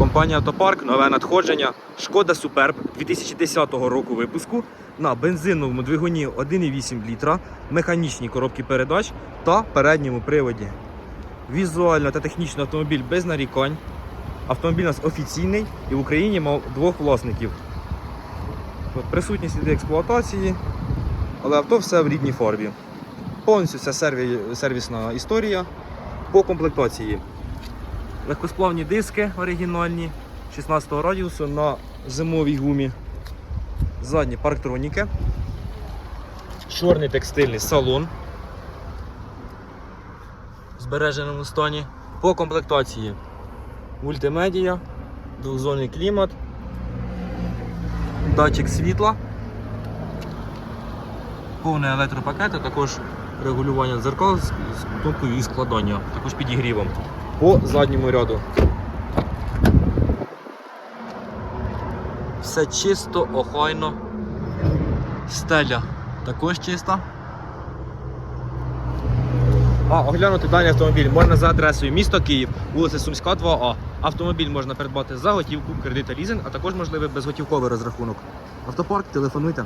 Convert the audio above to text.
Компанія Автопарк, нове надходження. Шкода Суперб 2010 року випуску на бензиновому двигуні 1,8 літра, механічній коробці передач та передньому приводі. Візуально та технічно автомобіль без нарікань. Автомобіль у нас офіційний і в Україні мав двох власників. От Присутні сліди експлуатації, але авто все в рідній фарбі. Повністю серві- сервісна історія по комплектації. Легкосплавні диски оригінальні 16 радіусу на зимовій гумі. Задні парктроніки. Чорний текстильний салон. В збереженому стані. По комплектації мультимедія, двохзонний клімат, датчик світла, повний електропакет, а також регулювання дзеркал з кнопкою і складання, також підігрівом по задньому ряду. Все чисто, охайно. Стеля також чиста. А оглянути даний автомобіль можна за адресою місто Київ, вулиця Сумська, 2А. Автомобіль можна придбати за готівку, кредит та лізинг, а також можливий безготівковий розрахунок. Автопарк, телефонуйте.